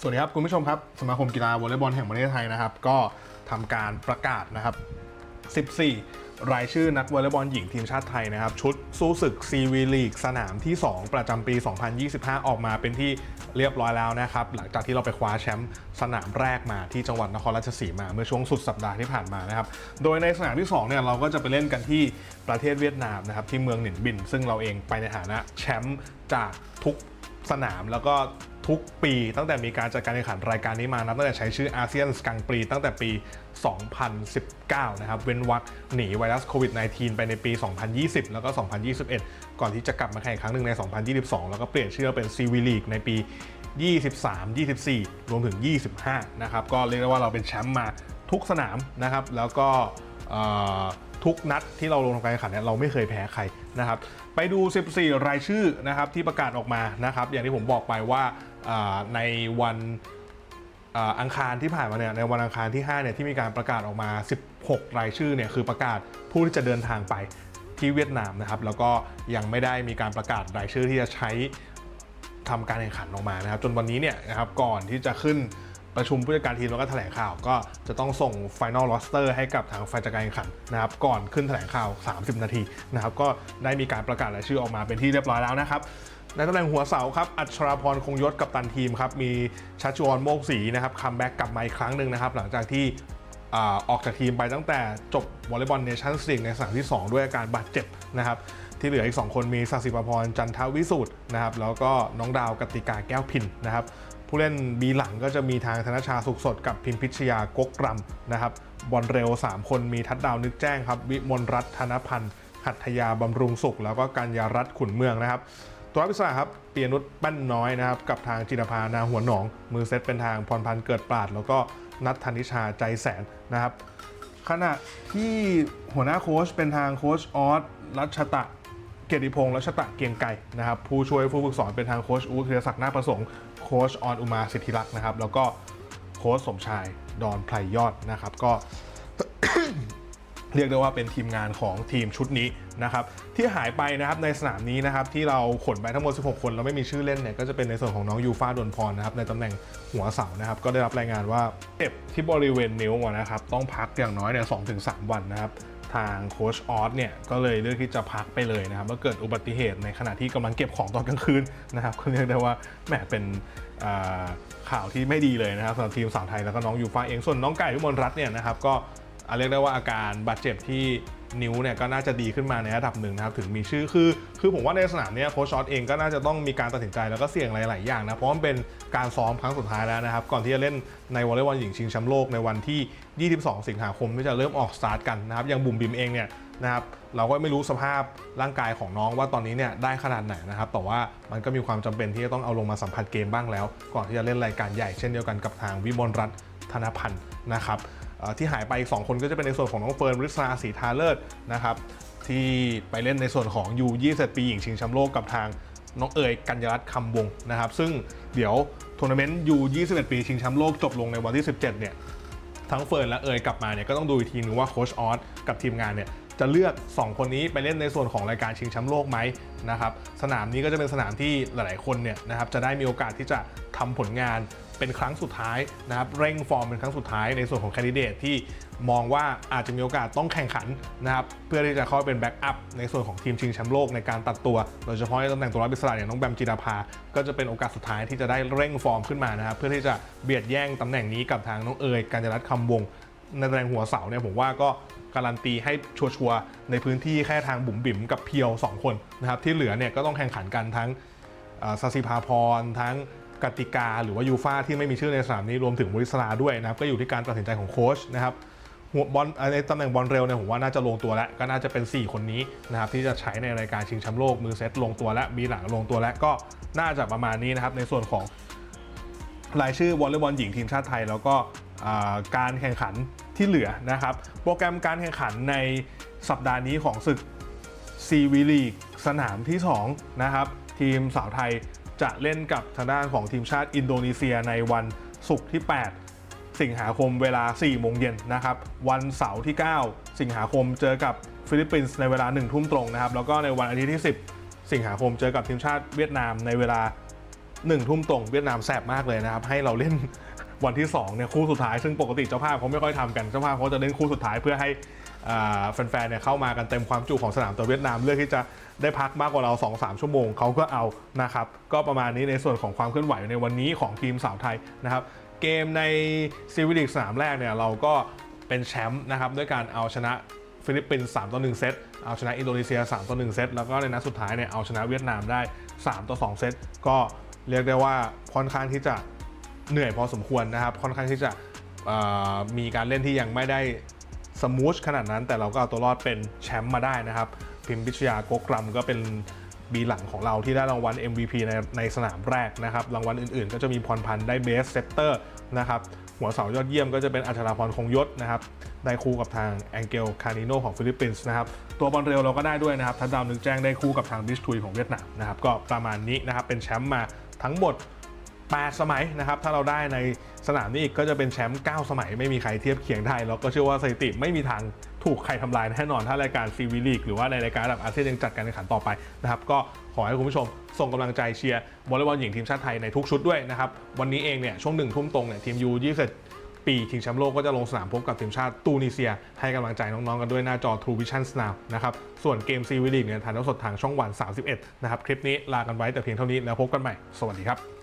สวัสดีครับ คุณผู้ชมครับ สมาคมกีฬาวอลเลย์บอลแห่งประเทศไทยนะครับ ก็ทำการประกาศนะครับ 14 รายชื่อนักวอลเลย์บอลหญิงทีมชาติไทยนะครับ ชุดสู้ศึกซีวีลีกสนามที่ 2 ประจำปี 2025 ออกมาเป็นที่เรียบร้อยแล้วนะครับ หลังจากที่เราไปคว้าแชมป์สนามแรกมาที่จังหวัดนครราชสีมาเมื่อช่วงสุดสัปดาห์ที่ผ่านมานะครับ โดยในสนามที่ 2 เนี่ยเราก็จะไปเล่นกันที่ประเทศเวียดนามนะครับที่เมืองหนินบิน ซึ่งเราเองไปในฐานะแชมป์จากทุกสนามแล้วก็ ทุกปี ตั้งแต่มีการจัดการแข่งขันรายการนี้มานับตั้งแต่ใช้ชื่ออาเซียนสกังปรีตั้งแต่ปี 2019 นะครับ เว้นวรรคหนีไวรัสโควิด -19 ไปในปี 2020 แล้วก็ 2021 ก่อนที่จะกลับมาแข่งครั้งหนึ่งใน 2022 แล้วก็เปลี่ยนชื่อเป็นซีวีลีกในปี 23 24 รวมถึง 25 นะครับ ก็เรียกได้ว่าเราเป็นแชมป์มาทุกสนามนะครับ แล้วก็ทุกนัดที่เราลงทำการแข่งขันเนี่ยเราไม่เคยแพ้ใครนะครับ ไปดู 14 รายชื่อนะครับที่ประกาศออกมานะครับ อย่างที่ผมบอกไปว่า ในวันอังคารที่ผ่านมาเนี่ยในวันอังคารที่5เนี่ยที่มีการประกาศออกมา 16 รายชื่อเนี่ยคือประกาศผู้ที่จะเดินทางไปที่เวียดนามนะครับแล้วก็ยังไม่ได้มีการประกาศรายชื่อที่จะใช้ทำการแข่งขันออกมานะครับ จนวันนี้เนี่ยนะครับก่อนที่จะขึ้นประชุมผู้จัดการทีมแล้วก็แถลงข่าว ก็จะต้องส่ง Final Roster ให้กับทางฝ่ายจัดการแข่งขันนะครับ ก่อนขึ้นแถลงข่าว 30 นาทีนะครับ ก็ได้มีการประกาศรายชื่อออกมาเป็นที่เรียบร้อยแล้วนะครับ ในตำแหน่งหัวเสาครับ อัชราพรคงยศกับตันทีมครับ มีชัชวอนโมกศรีนะครับคัมแบ็กกลับมาอีกครั้งหนึ่งนะครับ หลังจากที่อออกจากทีมไปตั้งแต่จบวอลเลย์บอลเนชั่นส์ลีกในสนามที่ 2 ด้วยอาการบาดเจ็บนะครับ ที่เหลืออีก 2 คนมีสัสิประพรจันทวิสูตรนะครับ แล้วก็น้องดาวกติกาแก้วพินนะครับ ผู้เล่นบีหลังก็จะมีทางธนชาสุขสดกับพิมพิชยากกรำนะครับบอลเร็ว 3 คนมีทัดดาวนึกแจ้งครับ วิมลรัตน์ธนพันธ์หัตถยาบำรุงสุข แล้วก็กัญญารัตน์ขุนเมืองนะครับ ตัวรับอิสระครับเปียนุชแป้นน้อยนะครับ กับทางจินภานาหัวหนอง มือเซตเป็นทางพรพันธ์เกิดปราด แล้วก็นัทธนิชาใจแสนนะครับ ขณะที่หัวหน้าโค้ชเป็นทางโค้ชออสรัชตะเกียรติพงษ์รัชตะเกียงไก่นะครับ ผู้ช่วยผู้ฝึกสอนเป็นทางโค้ชอูธีรศักดิ์นาประสงค์โค้ชออนอุมาสิทธิรักษ์นะครับ แล้วก็โค้ชสมชายดอนไพรยอดนะครับ ก็ เรียกได้ว่าเป็นทีมงานของทีมชุดนี้นะครับที่หายไปนะครับในสนามนี้นะครับที่เราขนไปทั้งหมด 16 คนเราไม่มีชื่อเล่นเนี่ยก็จะเป็นในส่วนของน้องยูฟาดนพรนะครับในตำแหน่งหัวเสานะครับก็ได้รับรายงานว่าเจ็บที่บริเวณนิ้วนะครับต้องพักอย่างน้อยเนี่ยสองถึงสามวันนะครับทางโค้ชออสเนี่ยก็เลยเลือกที่จะพักไปเลยนะครับเมื่อเกิดอุบัติเหตุในขณะที่กำลังเก็บของตอนกลางคืนนะครับก็เรียกได้ว่าแหมเป็นข่าวที่ไม่ดีเลยนะครับสำหรับทีมสาวไทยแล้วก็น้องยูฟาเองส่วนน้องไก่วิมลรัตน์เนี่ยนะครับก็อะ เรียกได้ว่าอาการบาดเจ็บที่นิ้วเนี่ยก็น่าจะดีขึ้นมาในระดับหนึ่งนะครับถึงมีชื่อคือ คือผมว่าในสนามเนี้ยโค้ชช็อตเองก็น่าจะต้องมีการตัดสินใจแล้วก็เสี่ยงหลาย ๆ อย่างนะเพราะมันเป็นการซ้อมครั้งสุดท้ายแล้วนะครับก่อนที่จะเล่นในวอลเลย์บอลหญิงชิงแชมป์โลกในวันที่ 22 สิงหาคมที่จะเริ่มออกสตาร์ทกันนะครับอย่างบุ๋มบิมเองเนี่ยนะครับเราก็ไม่รู้สภาพร่างกายของน้องว่าตอนนี้เนี่ยได้ขนาดไหนนะครับแต่ว่ามันก็มีความจำเป็นที่จะต้องเอาลงมาสัมผัสเกมบ้างแล้ว ก่อนที่จะเล่นรายการใหญ่เช่นเดียวกันกับทางวิมลรัตน์ธนพันธ์นะครับ ที่หายไปอีก 2 คนก็จะเป็นในส่วนของน้องเฟิร์นริศราศีทาเลิศนะครับที่ไปเล่นในส่วนของยู21ปีหญิงชิงแชมป์โลกกับทางน้องเอ๋ยกัญญารัตน์คำวงนะครับซึ่งเดี๋ยวทัวร์นาเมนต์ยู21 ปีชิงแชมป์โลกจบลงในวันที่ 17 เนี่ยทั้งเฟิร์นและเอ๋ยกลับมาเนี่ยก็ต้องดูอีกทีนึงว่าโค้ชออสกับทีมงานเนี่ยจะเลือก 2 คนนี้ไปเล่นในส่วนของรายการชิงแชมป์โลกไหมนะครับสนามนี้ก็จะเป็นสนามที่หลาย ๆ คนเนี่ยนะครับจะได้มีโอกาสที่จะทำผลงาน เป็นครั้งสุดท้ายนะครับเร่งฟอร์มเป็นครั้งสุดท้ายในส่วนของแคนดิเดตที่มองว่าอาจจะมีโอกาสต้องแข่งขันนะครับเพื่อที่จะเข้าไปเป็นแบ็กอัพในส่วนของทีมชิงแชมป์โลกในการตัดตัว โดยเฉพาะในตำแหน่งตัวรับอิสระอย่างน้องแบมจิดาภา ก็จะเป็นโอกาสสุดท้ายที่จะได้เร่งฟอร์มขึ้นมานะครับเพื่อที่จะเบียดแย่งตำแหน่งนี้กับทางน้องเอ๋ยกัญญารัตคำวงในตำแหน่งหัวเสาเนี่ยผมว่าก็การันตีให้ชัวร์ๆในพื้นที่แค่ทางบุ๋มบิ๋มกับเพียว 2 คนนะครับที่เหลือเนี่ยก็ต้องแข่งขันกันทั้งเอ่อซาซิภาพรทั้ง กติกา หรือว่ายูฟาที่ไม่มีชื่อในสนามนี้รวมถึงบริสลาด้วยนะครับก็อยู่ที่การตัดสินใจของโค้ชนะครับหัวบอลในตำแหน่งบอลเร็วเนี่ยผมว่าน่าจะลงตัวแล้ว ก็น่าจะเป็น 4 คนนี้นะครับที่จะใช้ในรายการชิงแชมป์โลกมือเซตลงตัวและมีหลังลงตัวและก็น่าจะประมาณนี้นะครับในส่วนของรายชื่อวอลเลย์บอลหญิงทีมชาติไทย แล้วก็การแข่งขันที่เหลือนะครับ โปรแกรมการแข่งขันในสัปดาห์นี้ของศึกซีวีลีกสนามที่2นะครับทีมสาวไทย จะเล่นกับทางด้านของทีมชาติอินโดนีเซียในวันศุกร์ที่ 8 สิงหาคมเวลา 4 โมงเย็นนะครับ วันเสาร์ที่ 9 สิงหาคมเจอกับฟิลิปปินส์ในเวลา 1 ทุ่มตรงนะครับ แล้วก็ในวันอาทิตย์ที่ 10 สิงหาคมเจอกับทีมชาติเวียดนามในเวลาหนึ่งทุ่มตรง เวียดนามแสบมากเลยนะครับ ให้เราเล่นวันที่2เนี่ยคู่สุดท้ายซึ่งปกติเจ้าภาพเขาไม่ค่อยทำกันเจ้าภาพเขาจะเล่นคู่สุดท้ายเพื่อให้ แฟนๆเนี่ยเข้ามากันเต็มความจุของสนามแต่เวียดนามเลือกที่จะได้พักมากกว่าเรา 2-3 ชั่วโมงเขาก็เอานะครับก็ประมาณนี้ในส่วนของความเคลื่อนไหวในวันนี้ของทีมสาวไทยนะครับเกมในซีวิลิกสนามแรกเนี่ยเราก็เป็นแชมป์นะครับด้วยการเอาชนะฟิลิปปินส์3ต่อ1เซต เอาชนะอินโดนีเซีย 3 ต่อ 1 เซต แล้วก็ในนัดสุดท้ายเนี่ยเอาชนะเวียดนามได้ 3 ต่อ 2 เซต ก็เรียกได้ว่าค่อนข้างที่จะเหนื่อยพอสมควรนะครับ ค่อนข้างที่จะมีการเล่นที่ยังไม่ได้ สมูทขนาดนั้น แต่เราก็เอาตัวรอดเป็นแชมป์มาได้นะครับ พิมพิชยาโกกรัมก็เป็นบีหลังของเราที่ได้รางวัล MVP ในในสนามแรกนะครับ รางวัลอื่นๆ ก็จะมีพรพันธ์ได้เบสเซตเตอร์นะครับหัวเสายอดเยี่ยมก็จะเป็นอัชราพรคงยศนะครับได้คู่กับทางแองเกลคานิโนของฟิลิปปินส์นะครับตัวบอลเร็วเราก็ได้ด้วยนะครับทัดดาวนึกแจ้งได้คู่กับทางบิชทุยของเวียดนามนะครับก็ประมาณนี้นะครับเป็นแชมป์มาทั้งหมด 8 สมัยนะครับ ถ้าเราได้ในสนามนี้อีกก็จะเป็นแชมป์9สมัยไม่มีใครเทียบเคียงได้แล้วก็เชื่อว่าสถิติไม่มีทางถูกใครทำลายแน่นอนถ้ารายการซีวีลีกหรือว่าในรายการระดับอาเซียนยังจัดการแข่งขันต่อไปนะครับก็ขอให้คุณผู้ชมส่งกำลังใจเชียร์วอลเลย์บอลหญิงทีมชาติไทยในทุกชุดด้วยนะครับวันนี้เองเนี่ยช่วงหนึ่งทุ่มตรงเนี่ยทีมยู21ปีชิงแชมป์โลกก็จะลงสนามพบกับทีมชาติตูนิเซีย ให้กำลังใจน้อง ๆ กันด้วยหน้าจอ True Vision Now นะครับ ส่วนเกมซีวีลีกเนี่ยถ่ายทอดสดทางช่องวัน 31 นะครับ คลิปนี้ลากันไว้แต่เพียงเท่านี้แล้วพบกันใหม่ สวัสดีครับ